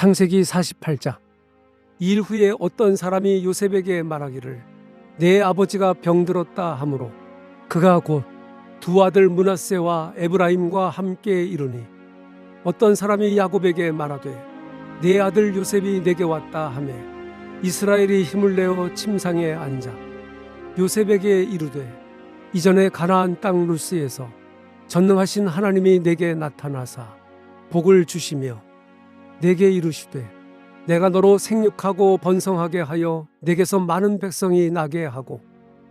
창세기 48장. 일 후에 어떤 사람이 요셉에게 말하기를 내 아버지가 병들었다 하므로 그가 곧 두 아들 문하세와 에브라임과 함께 이르니 어떤 사람이 야곱에게 말하되 내 아들 요셉이 내게 왔다 하매 이스라엘이 힘을 내어 침상에 앉아 요셉에게 이르되 이전에 가나안 땅 루스에서 전능하신 하나님이 내게 나타나사 복을 주시며 내게 이르시되 내가 너로 생육하고 번성하게 하여 내게서 많은 백성이 나게 하고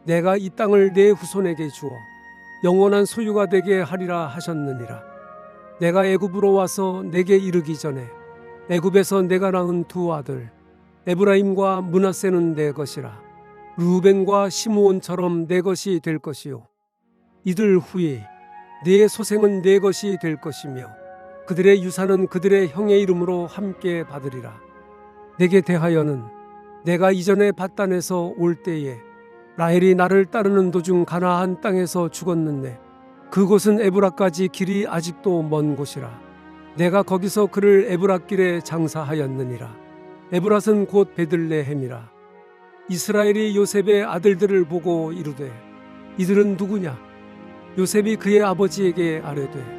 내가 이 땅을 내 후손에게 주어 영원한 소유가 되게 하리라 하셨느니라. 내가 애굽으로 와서 내게 이르기 전에 애굽에서 내가 낳은 두 아들 에브라임과 문하세는 내 것이라. 루벤과 시므온처럼 내 것이 될 것이요. 이들 후에 내 소생은 내 것이 될 것이며 그들의 유산은 그들의 형의 이름으로 함께 받으리라. 내게 대하여는 내가 이전에 바단에서 올 때에 라헬이 나를 따르는 도중 가나안 땅에서 죽었는데 그곳은 에브라까지 길이 아직도 먼 곳이라. 내가 거기서 그를 에브라 길에 장사하였느니라. 에브랏은 곧 베들레헴이라. 이스라엘이 요셉의 아들들을 보고 이르되 이들은 누구냐? 요셉이 그의 아버지에게 아뢰되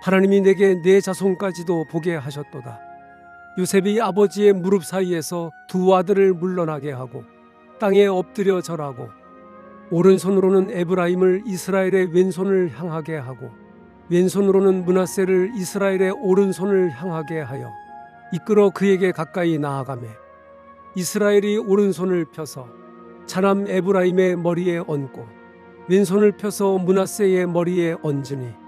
하나님이 내게 내 자손까지도 보게 하셨도다. 요셉이 아버지의 무릎 사이에서 두 아들을 물러나게 하고 땅에 엎드려 절하고 오른손으로는 에브라임을 이스라엘의 왼손을 향하게 하고 왼손으로는 문하세를 이스라엘의 오른손을 향하게 하여 이끌어 그에게 가까이 나아가매 이스라엘이 오른손을 펴서 차남 에브라임의 머리에 얹고 왼손을 펴서 문하세의 머리에 얹으니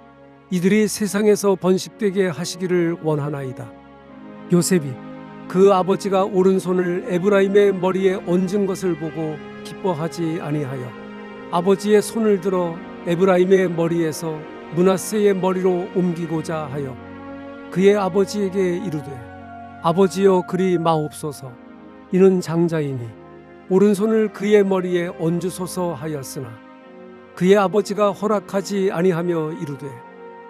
이들이 세상에서 번식되게 하시기를 원하나이다. 요셉이 그 아버지가 오른손을 에브라임의 머리에 얹은 것을 보고 기뻐하지 아니하여 아버지의 손을 들어 에브라임의 머리에서 문하세의 머리로 옮기고자 하여 그의 아버지에게 이르되 아버지여 그리 마옵소서 이는 장자이니 오른손을 그의 머리에 얹으소서 하였으나 그의 아버지가 허락하지 아니하며 이르되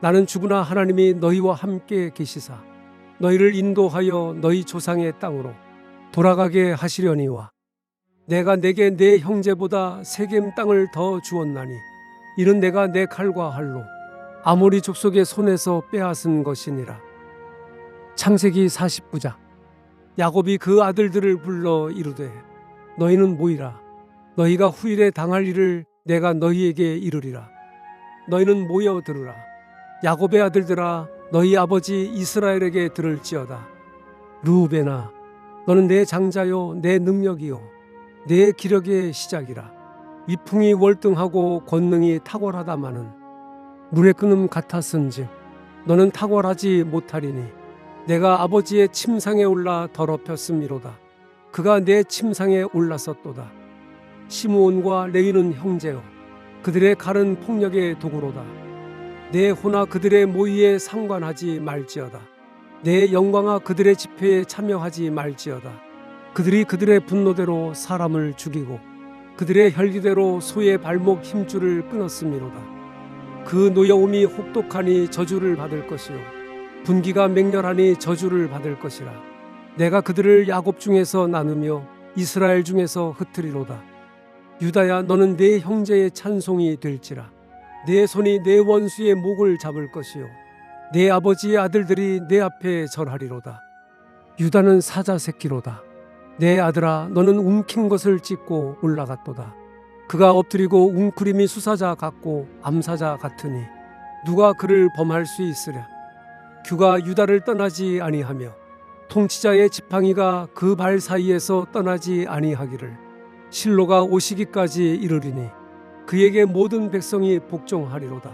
나는 죽으나 하나님이 너희와 함께 계시사. 너희를 인도하여 너희 조상의 땅으로 돌아가게 하시려니와 내가 내게 내 형제보다 세겜 땅을 더 주었나니 이는 내가 내 칼과 활로 아모리 족속의 손에서 빼앗은 것이니라. 창세기 49장. 야곱이 그 아들들을 불러 이르되 너희는 모이라. 너희가 후일에 당할 일을 내가 너희에게 이르리라. 너희는 모여 들으라 야곱의 아들들아 너희 아버지 이스라엘에게 들을지어다. 루벤아 너는 내 장자요 내 능력이요 내 기력의 시작이라. 위풍이 월등하고 권능이 탁월하다마는 물의 끄는 같았은즉 너는 탁월하지 못하리니 내가 아버지의 침상에 올라 더럽혔음이로다. 그가 내 침상에 올랐었도다. 시므온과 레위는 형제요 그들의 칼은 폭력의 도구로다 내 호나 그들의 모의에 상관하지 말지어다. 내 영광아 그들의 집회에 참여하지 말지어다. 그들이 그들의 분노대로 사람을 죽이고 그들의 혈기대로 소의 발목 힘줄을 끊었음이로다. 그 노여움이 혹독하니 저주를 받을 것이요 분기가 맹렬하니 저주를 받을 것이라. 내가 그들을 야곱 중에서 나누며 이스라엘 중에서 흩트리로다. 유다야 너는 내 형제의 찬송이 될지라. 내 손이 내 원수의 목을 잡을 것이요 내 아버지의 아들들이 내 앞에 절하리로다. 유다는 사자 새끼로다. 내 아들아 너는 움킨 것을 찢고 올라갔도다. 그가 엎드리고 웅크림이 수사자 같고 암사자 같으니 누가 그를 범할 수 있으랴. 규가 유다를 떠나지 아니하며 통치자의 지팡이가 그 발 사이에서 떠나지 아니하기를 실로가 오시기까지 이르리니 그에게 모든 백성이 복종하리로다.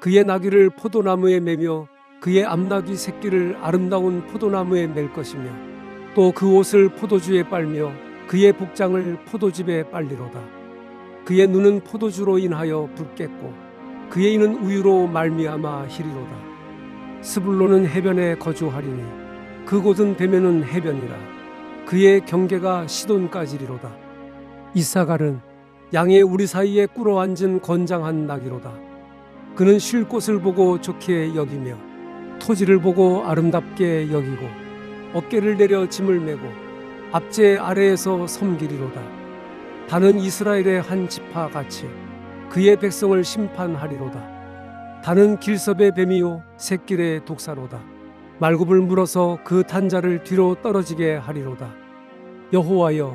그의 나귀를 포도나무에 매며 그의 암나귀 새끼를 아름다운 포도나무에 맬 것이며 또 그 옷을 포도주에 빨며 그의 복장을 포도즙에 빨리로다. 그의 눈은 포도주로 인하여 붉겠고 그의 이는 우유로 말미암아 희리로다. 스불로는 해변에 거주하리니 그곳은 되면은 해변이라 그의 경계가 시돈까지리로다. 이사갈은 양의 우리 사이에 꿇어 앉은 건장한 나귀로다. 그는 쉴 곳을 보고 좋게 여기며 토지를 보고 아름답게 여기고 어깨를 내려 짐을 메고 앞제 아래에서 섬기리로다. 다는 이스라엘의 한 지파 같이 그의 백성을 심판하리로다. 다는 길섭의 뱀이요 새길의 독사로다. 말굽을 물어서 그 탄자를 뒤로 떨어지게 하리로다. 여호와여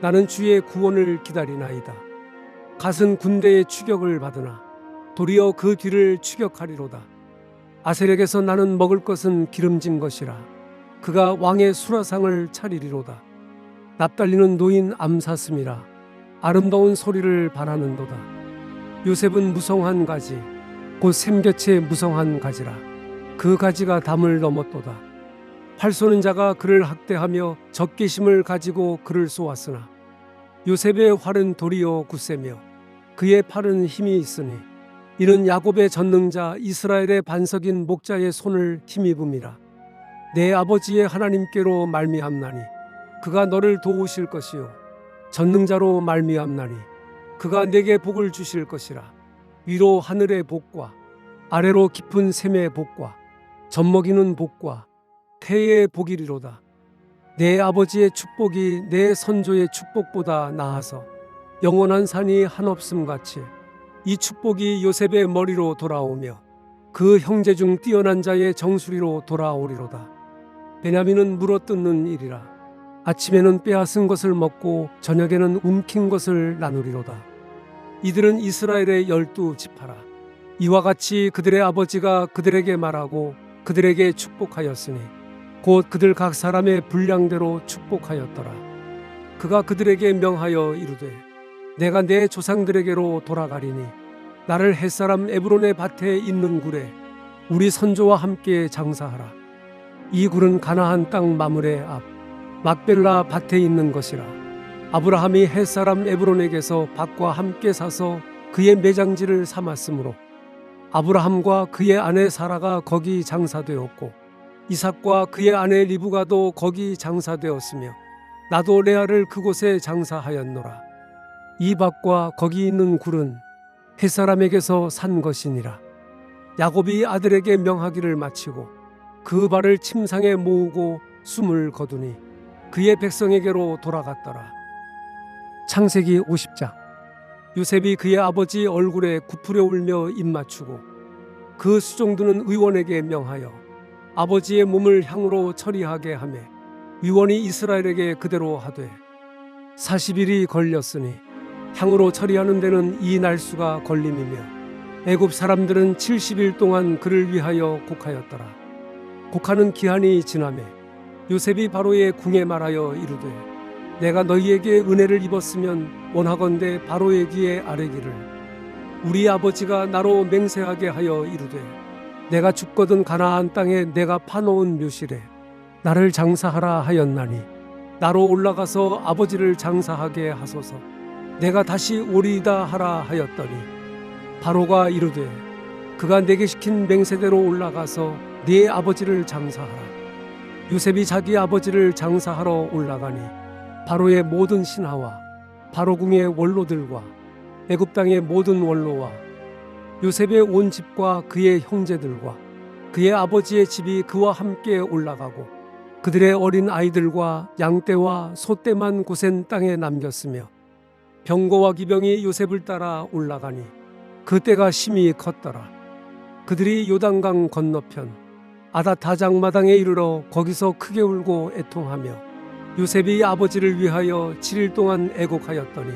나는 주의 구원을 기다리나이다. 갓은 군대의 추격을 받으나 도리어 그 뒤를 추격하리로다. 아셀에게서 나는 먹을 것은 기름진 것이라. 그가 왕의 수라상을 차리리로다. 납달리는 노인 암사슴이라. 아름다운 소리를 바라는도다. 요셉은 무성한 가지, 곧 샘곁의 무성한 가지라. 그 가지가 담을 넘었도다. 활 쏘는 자가 그를 학대하며 적개심을 가지고 그를 쏘았으나 요셉의 활은 도리어 굳세며 그의 팔은 힘이 있으니 이는 야곱의 전능자 이스라엘의 반석인 목자의 손을 힘입음이라. 내 아버지의 하나님께로 말미암나니 그가 너를 도우실 것이요 전능자로 말미암나니 그가 내게 복을 주실 것이라. 위로 하늘의 복과 아래로 깊은 샘의 복과 젖먹이는 복과 태의 복이리로다. 내 아버지의 축복이 내 선조의 축복보다 나아서 영원한 산이 한없음 같이 이 축복이 요셉의 머리로 돌아오며 그 형제 중 뛰어난 자의 정수리로 돌아오리로다. 베냐민은 물어 뜯는 일이라. 아침에는 빼앗은 것을 먹고 저녁에는 움킨 것을 나누리로다. 이들은 이스라엘의 열두 지파라. 이와 같이 그들의 아버지가 그들에게 말하고 그들에게 축복하였으니 곧 그들 각 사람의 분량대로 축복하였더라. 그가 그들에게 명하여 이르되 내가 내 조상들에게로 돌아가리니 나를 햇사람 에브론의 밭에 있는 굴에 우리 선조와 함께 장사하라. 이 굴은 가나안 땅 마물의 앞 막벨라 밭에 있는 것이라. 아브라함이 햇사람 에브론에게서 밭과 함께 사서 그의 매장지를 삼았으므로 아브라함과 그의 아내 사라가 거기 장사되었고 이삭과 그의 아내 리브가도 거기 장사되었으며 나도 레아를 그곳에 장사하였노라. 이 밭과 거기 있는 굴은 햇사람에게서 산 것이니라. 야곱이 아들에게 명하기를 마치고 그 발을 침상에 모으고 숨을 거두니 그의 백성에게로 돌아갔더라. 창세기 50장 요셉이 그의 아버지 얼굴에 굽으려 울며 입 맞추고 그 수종두는 의원에게 명하여 아버지의 몸을 향으로 처리하게 하매 위원이 이스라엘에게 그대로 하되 40일이 걸렸으니 향으로 처리하는 데는 이 날수가 걸림이며 애굽 사람들은 70일 동안 그를 위하여 곡하였더라. 곡하는 기한이 지나매 요셉이 바로의 궁에 말하여 이르되 내가 너희에게 은혜를 입었으면 원하건대 바로의 귀에 아뢰기를. 우리 아버지가 나로 맹세하게 하여 이르되 내가 죽거든 가나안 땅에 내가 파놓은 묘실에 나를 장사하라 하였나니 나로 올라가서 아버지를 장사하게 하소서 내가 다시 오리이다 하라 하였더니 바로가 이르되 그가 내게 시킨 맹세대로 올라가서 네 아버지를 장사하라. 요셉이 자기 아버지를 장사하러 올라가니 바로의 모든 신하와 바로궁의 원로들과 애굽 땅의 모든 원로와 요셉의 온 집과 그의 형제들과 그의 아버지의 집이 그와 함께 올라가고 그들의 어린 아이들과 양떼와 소떼만 고센 땅에 남겼으며 병거와 기병이 요셉을 따라 올라가니 그 때가 심히 컸더라. 그들이 요단강 건너편 아다타장 마당에 이르러 거기서 크게 울고 애통하며 요셉이 아버지를 위하여 7일 동안 애곡하였더니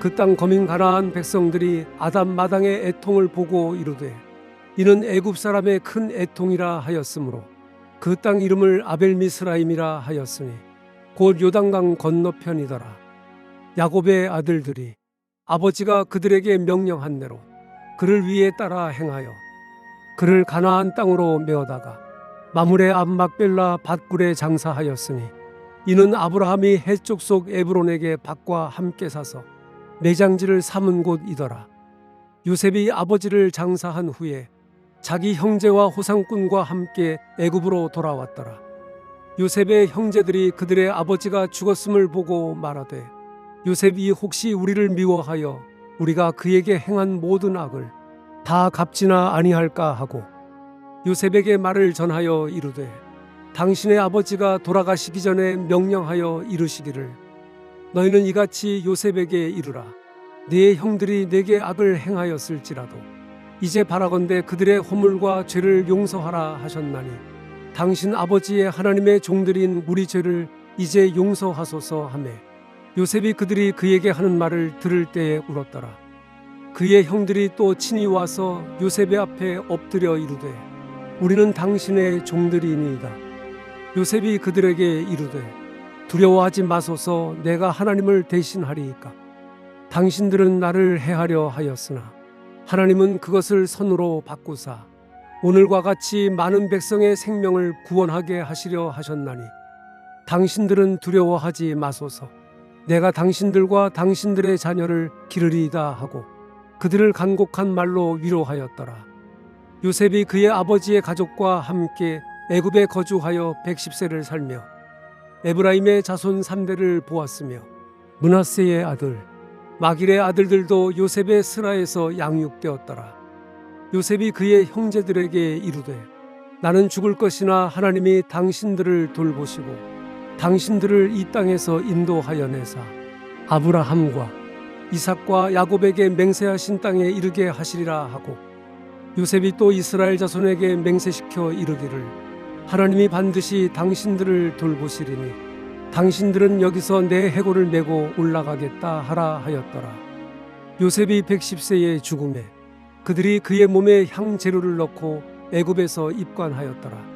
그 땅 거민 가나안 백성들이 아담 마당의 애통을 보고 이르되 이는 애굽 사람의 큰 애통이라 하였으므로 그 땅 이름을 아벨미스라임이라 하였으니 곧 요단강 건너편이더라 야곱의 아들들이 아버지가 그들에게 명령한 대로 그를 위에 따라 행하여 그를 가나안 땅으로 메어다가 마물의 앞 막벨라 밭굴에 장사하였으니 이는 아브라함이 해쪽 속 에브론에게 밭과 함께 사서 매장지를 삼은 곳이더라. 요셉이 아버지를 장사한 후에 자기 형제와 호상꾼과 함께 애굽으로 돌아왔더라. 요셉의 형제들이 그들의 아버지가 죽었음을 보고 말하되 요셉이 혹시 우리를 미워하여 우리가 그에게 행한 모든 악을 다 갚지나 아니할까 하고 요셉에게 말을 전하여 이르되 당신의 아버지가 돌아가시기 전에 명령하여 이르시기를 너희는 이같이 요셉에게 이르라. 네 형들이 내게 악을 행하였을지라도 이제 바라건대 그들의 허물과 죄를 용서하라 하셨나니 당신 아버지의 하나님의 종들인 우리 죄를 이제 용서하소서 하매 요셉이 그들이 그에게 하는 말을 들을 때에 울었더라. 그의 형들이 또 친히 와서 요셉의 앞에 엎드려 이르되 우리는 당신의 종들이니이다. 요셉이 그들에게 이르되 두려워하지 마소서. 내가 하나님을 대신하리이까. 당신들은 나를 해하려 하였으나 하나님은 그것을 선으로 바꾸사 오늘과 같이 많은 백성의 생명을 구원하게 하시려 하셨나니 당신들은 두려워하지 마소서 내가 당신들과 당신들의 자녀를 기르리이다 하고 그들을 간곡한 말로 위로하였더라 요셉이 그의 아버지의 가족과 함께 애굽에 거주하여 110세를 살며 에브라임의 자손 3대를 보았으며 문하세의 아들 마길의 아들들도 요셉의 스라에서 양육되었더라. 요셉이 그의 형제들에게 이르되 나는 죽을 것이나 하나님이 당신들을 돌보시고 당신들을 이 땅에서 인도하여 내사 아브라함과 이삭과 야곱에게 맹세하신 땅에 이르게 하시리라 하고 요셉이 또 이스라엘 자손에게 맹세시켜 이르기를 하나님이 반드시 당신들을 돌보시리니 당신들은 여기서 내 해골을 메고 올라가겠다 하라 하였더라. 요셉이 110세의 죽음에 그들이 그의 몸에 향 재료를 넣고 애굽에서 입관하였더라.